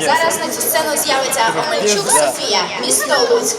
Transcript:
Зараз на цю сцену з'явиться Омельчук Софія, місто Луцьк.